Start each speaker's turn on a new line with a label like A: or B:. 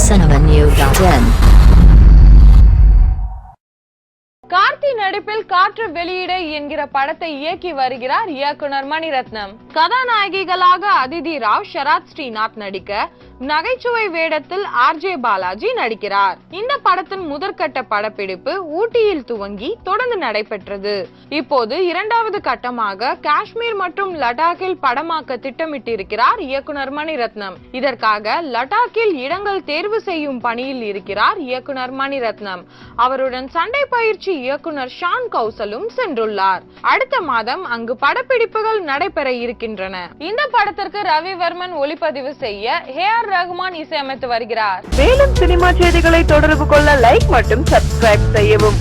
A: cinnamonnew.in.
B: Swathi நடிப்பில் காற்று வெளியிட என்கிற படத்தை இயக்கி வருகிறார் இயக்குனர் மணிரத்னம். கதாநாயகிகளாக அதிதி ராவ் ஷராத் ஸ்ரீநாத் நடிக்க நகைச்சுவை வேடத்தில் ஆர்ஜே பாலாஜி நடிக்கிறார். இந்த படத்தின் முதற்கட்ட படப்பிடிப்பு ஊட்டியில் துவங்கி தொடர்ந்து நடைபெற்றது. இப்போது இரண்டாவது கட்டமாக காஷ்மீர் மற்றும் லடாக்கில் படமாக்க திட்டமிட்டிருக்கிறார் இயக்குனர் மணிரத்னம். இதற்காக லடாக்கில் இடங்கள் தேர்வு செய்யும் பணியில் இருக்கிறார் இயக்குனர் மணிரத்னம். அவருடன் சண்டை பயிற்சி இயக்குனர் ஷான் கௌசலும் சென்றுள்ளார். அடுத்த மாதம் அங்கு படப்பிடிப்புகள் நடைபெற இருக்கின்றன. இந்த படத்திற்கு ரவிவர்மன் ஒளிப்பதிவு செய்ய ஹே ஆர் ரகுமான் இசையமைத்து வருகிறார்.
C: மேலும் சினிமா செய்திகளை தொடர்பு கொள்ள லைக் மற்றும் சப்ஸ்கிரைப் செய்யவும்.